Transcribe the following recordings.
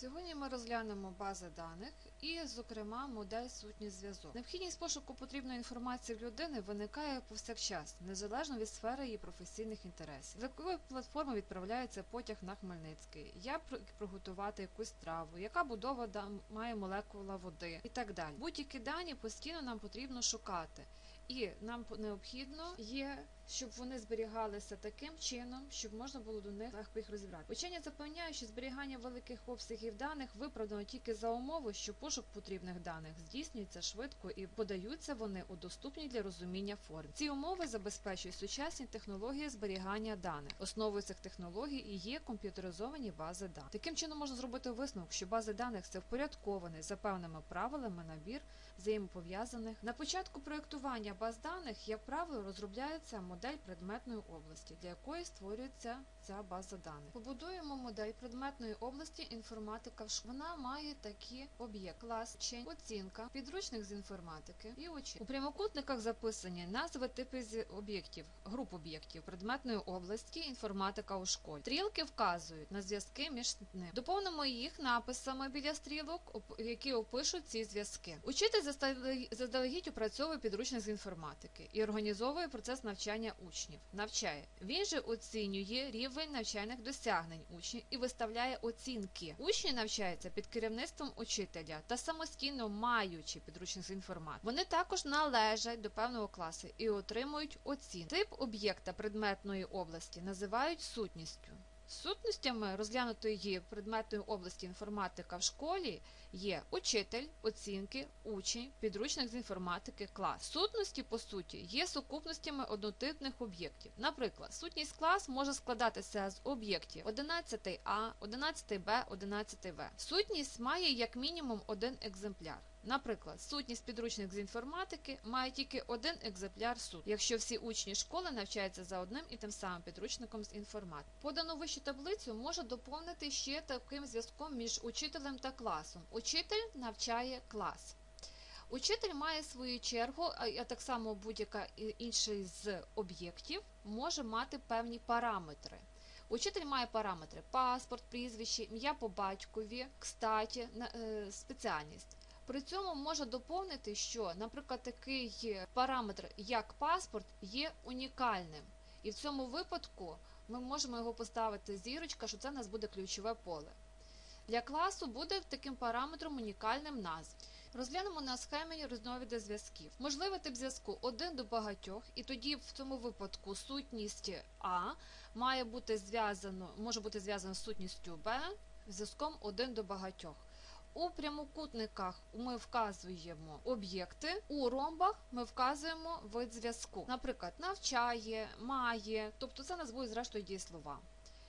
Сьогодні ми розглянемо бази даних і, зокрема, модель сутність зв'язок. Необхідність пошуку потрібної інформації в людини виникає повсякчас, незалежно від сфери її професійних інтересів. З якої платформи відправляється потяг на Хмельницький, як приготувати якусь страву, яка будова має молекула води і так далі. Будь-які дані постійно нам потрібно шукати. І нам необхідно є, щоб вони зберігалися таким чином, щоб можна було до них легко їх розібрати. Учені запевняють, що зберігання великих обсягів даних виправдано тільки за умови, що пошук потрібних даних здійснюється швидко і подаються вони у доступній для розуміння формі. Ці умови забезпечують сучасні технології зберігання даних. Основою цих технологій і є комп'ютеризовані бази даних. Таким чином можна зробити висновок, що бази даних це впорядкований за певними правилами набір взаємопов'язаних. На початку проєктування баз даних, як правило, розробляється модель предметної області, для якої створюється ця база даних. Побудуємо модель предметної області інформатика. Вона має такі об'єкти: клас, вчень, оцінка, підручник з інформатики і учень. У прямокутниках записані назви типів з об'єктів, груп об'єктів предметної області інформатика у школі. Стрілки вказують на зв'язки між ними. Доповнимо їх написами біля стрілок, які опишуть ці зв'язки. Учитель заздалегідь опрацьовує підручник з інформатики і організовує процес навчання учнів. Навчає. Він же оцінює рівень навчальних досягнень учнів і виставляє оцінки. Учні навчаються під керівництвом учителя та самостійно маючи підручник з інформатики. Вони також належать до певного класу і отримують оцінки. Тип об'єкта предметної області називають сутністю. Сутностями розглянутої предметної області інформатика в школі є учитель, оцінки, учень, підручник з інформатики, клас. Сутності, по суті, є сукупностями однотипних об'єктів. Наприклад, сутність клас може складатися з об'єктів 11А, 11Б, 11В. Сутність має як мінімум один екземпляр. Наприклад, сутність підручник з інформатики має тільки один екземпляр суд, якщо всі учні школи навчаються за одним і тим самим підручником з інформатики. Подану вищу таблицю може доповнити ще таким зв'язком між учителем та класом. Учитель навчає клас. Учитель має свою чергу, а так само будь-яка і- інший з об'єктів може мати певні параметри. Учитель має параметри паспорт, прізвище, ім'я по батькові, кстаті, е, спеціальність. При цьому може доповнити, що, наприклад, такий параметр, як паспорт, є унікальним. І в цьому випадку ми можемо його поставити зірочка, що це в нас буде ключове поле. Для класу буде таким параметром унікальним назв. Розглянемо на схемі різновиди зв'язків. Можливий тип зв'язку один до багатьох, і тоді в цьому випадку сутність А має бути зв'язано, може бути зв'язано з сутністю Б зв'язком один до багатьох. У прямокутниках ми вказуємо об'єкти, у ромбах ми вказуємо вид зв'язку. Наприклад, навчає, має, тобто це нас будуть зрештою дієслова.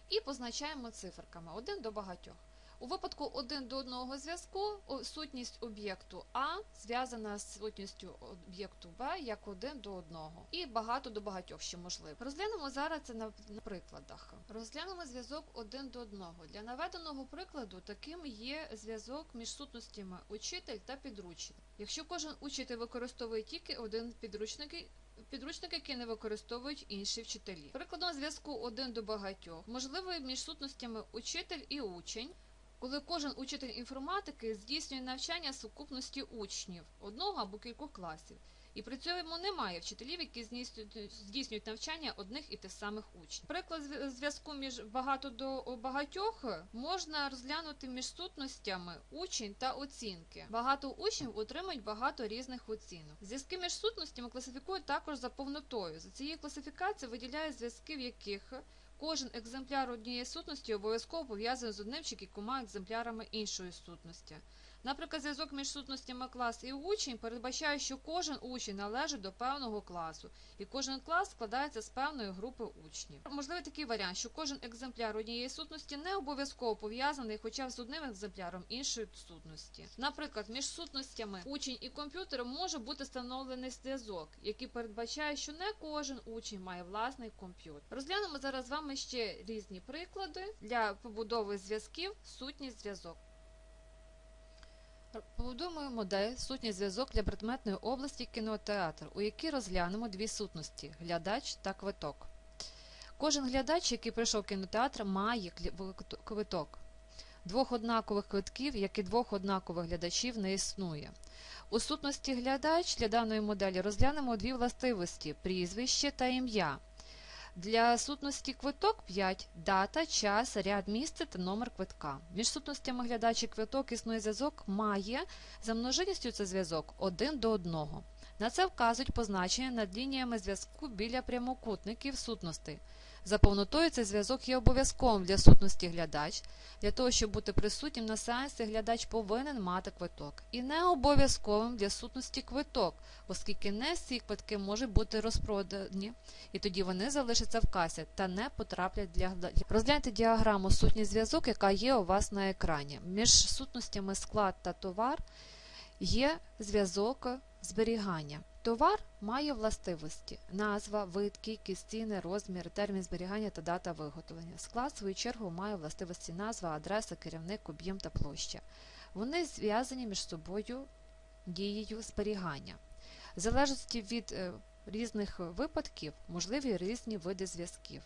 І позначаємо циферками один до багатьох. У випадку один до одного зв'язку сутність об'єкту А зв'язана з сутністю об'єкту Б як один до одного. І багато до багатьох ще можливо. Розглянемо зараз це на, прикладах. Розглянемо зв'язок один до одного. Для наведеного прикладу таким є зв'язок між сутностями учитель та підручник. Якщо кожен учитель використовує тільки один підручник, Підручники, які не використовують інші вчителі. Прикладом зв'язку один до багатьох можливий між сутностями учитель і учень, коли кожен учитель інформатики здійснює навчання сукупності учнів одного або кількох класів. І при цьому немає вчителів, які здійснюють- навчання одних і тих самих учнів. Приклад зв'язку між багато до багатьох можна розглянути між сутностями учень та оцінки. Багато учнів отримують багато різних оцінок. Зв'язки між сутностями класифікують також за повнотою. За цією класифікацією виділяють зв'язки, в яких Кожен екземпляр однієї сутності обов'язково пов'язаний з одним чи кількома екземплярами іншої сутності. Наприклад, зв'язок між сутностями клас і учень передбачає, що кожен учень належить до певного класу, і кожен клас складається з певної групи учнів. Можливий такий варіант, що кожен екземпляр однієї сутності не обов'язково пов'язаний хоча б з одним екземпляром іншої сутності. Наприклад, між сутностями учень і комп'ютер може бути встановлений зв'язок, який передбачає, що не кожен учень має власний комп'ютер. Розглянемо зараз з вами ще різні приклади для побудови зв'язків, сутність зв'язок. Побудуємо модель сутній зв'язок для предметної області кінотеатр, у якій розглянемо дві сутності глядач та квиток. Кожен глядач, який прийшов в кінотеатр, має квиток. Двох однакових квитків, як і двох однакових глядачів, не існує. У сутності глядач для даної моделі розглянемо дві властивості прізвище та ім'я. Для сутності квиток 5 дата, час, ряд місця та номер квитка. Між сутностями глядачі квиток існує зв'язок має за множинністю це зв'язок 1 до 1. На це вказують позначення над лініями зв'язку біля прямокутників сутностей. За повнотою цей зв'язок є обов'язковим для сутності глядач. Для того, щоб бути присутнім на сеансі, глядач повинен мати квиток. І не обов'язковим для сутності квиток, оскільки не всі квитки можуть бути розпродані, і тоді вони залишаться в касі та не потраплять для глядача. Розгляньте діаграму сутній зв'язок, яка є у вас на екрані. Між сутностями склад та товар є зв'язок зберігання. Товар має властивості назва, вид, кількість, ціни, розмір, термін зберігання та дата виготовлення. Склад, в свою чергу, має властивості назва, адреса, керівник, об'єм та площа. Вони зв'язані між собою дією зберігання. В залежності від е, різних випадків можливі різні види зв'язків.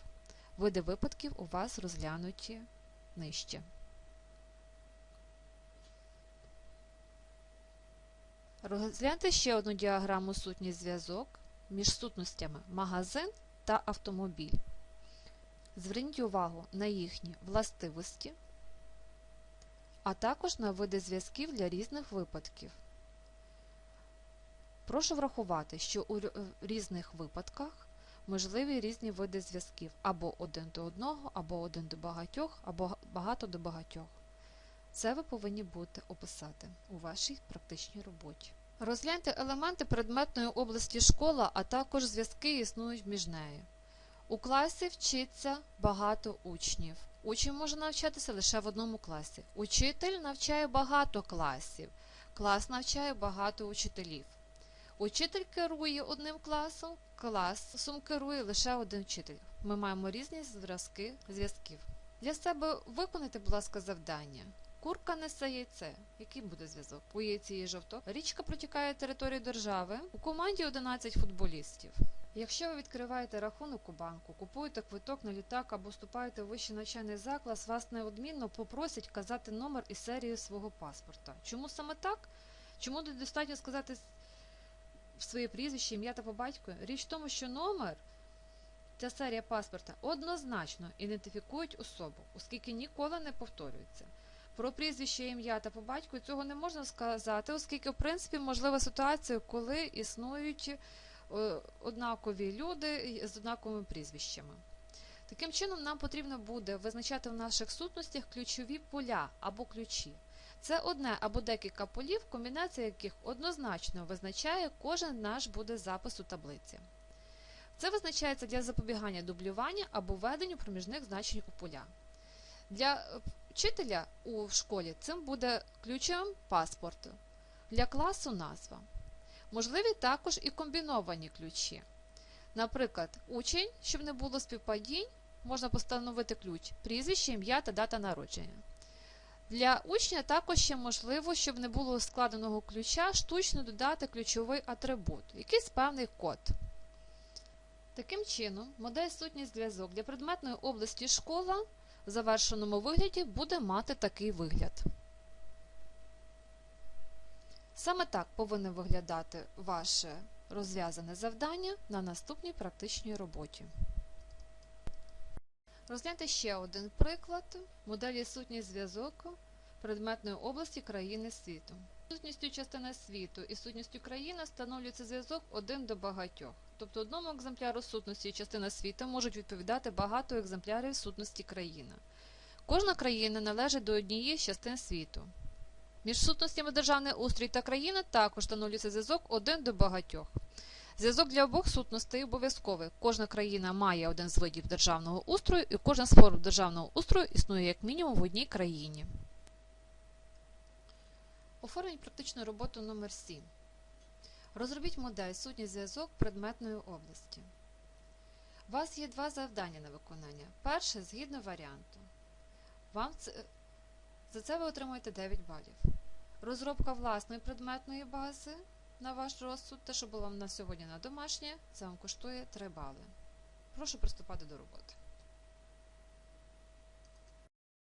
Види випадків у вас розглянуті нижче. Розгляньте ще одну діаграму сутній зв'язок між сутностями магазин та автомобіль. Зверніть увагу на їхні властивості, а також на види зв'язків для різних випадків. Прошу врахувати, що у різних випадках можливі різні види зв'язків або один до одного, або один до багатьох, або багато до багатьох. Це ви повинні будете описати у вашій практичній роботі. Розгляньте елементи предметної області школа, а також зв'язки існують між нею. У класі вчиться багато учнів. Учень може навчатися лише в одному класі. Учитель навчає багато класів. Клас навчає багато учителів. Учитель керує одним класом, класом керує лише один вчитель. Ми маємо різні зразки зв'язків. Для себе виконайте, будь ласка, завдання. Курка несе яйце. Який буде зв'язок? У яйці є жовток. Річка протікає територію держави. У команді 11 футболістів. Якщо ви відкриваєте рахунок у банку, купуєте квиток на літак або вступаєте у вищий навчальний заклад, вас неодмінно попросять вказати номер і серію свого паспорта. Чому саме так? Чому достатньо сказати своє прізвище, ім'я та по батьку? Річ в тому, що номер та серія паспорта однозначно ідентифікують особу, оскільки ніколи не повторюється. Про прізвище, ім'я та по батьку цього не можна сказати, оскільки, в принципі, можлива ситуація, коли існують е, однакові люди з однаковими прізвищами. Таким чином, нам потрібно буде визначати в наших сутностях ключові поля або ключі. Це одне або декілька полів, комбінація яких однозначно визначає кожен наш буде запис у таблиці. Це визначається для запобігання дублювання або введенню проміжних значень у поля. Для вчителя у школі цим буде ключем паспорту. Для класу назва. Можливі також і комбіновані ключі. Наприклад, учень, щоб не було співпадінь, можна постановити ключ прізвище, ім'я та дата народження. Для учня також ще можливо, щоб не було складеного ключа, штучно додати ключовий атрибут, якийсь певний код. Таким чином, модель сутність зв'язок для предметної області школа в завершеному вигляді буде мати такий вигляд. Саме так повинно виглядати ваше розв'язане завдання на наступній практичній роботі. Розгляньте ще один приклад моделі сутній зв'язок предметної області країни світу. Сутністю частини світу і сутністю країни встановлюється зв'язок один до багатьох. Тобто одному екземпляру сутності і частина світу можуть відповідати багато екземплярів сутності країни. Кожна країна належить до однієї з частин світу. Між сутностями державний устрій та країна також встановлюється зв'язок один до багатьох. Зв'язок для обох сутностей обов'язковий. Кожна країна має один з видів державного устрою, і кожна з форм державного устрою існує як мінімум в одній країні. Оформіть практичну роботу номер 7 Розробіть модель сутній зв'язок предметної області. У вас є два завдання на виконання. Перше згідно варіанту. Вам це, За це ви отримуєте 9 балів. Розробка власної предметної бази на ваш розсуд, те, що було на сьогодні на домашнє, це вам коштує 3 бали. Прошу приступати до роботи.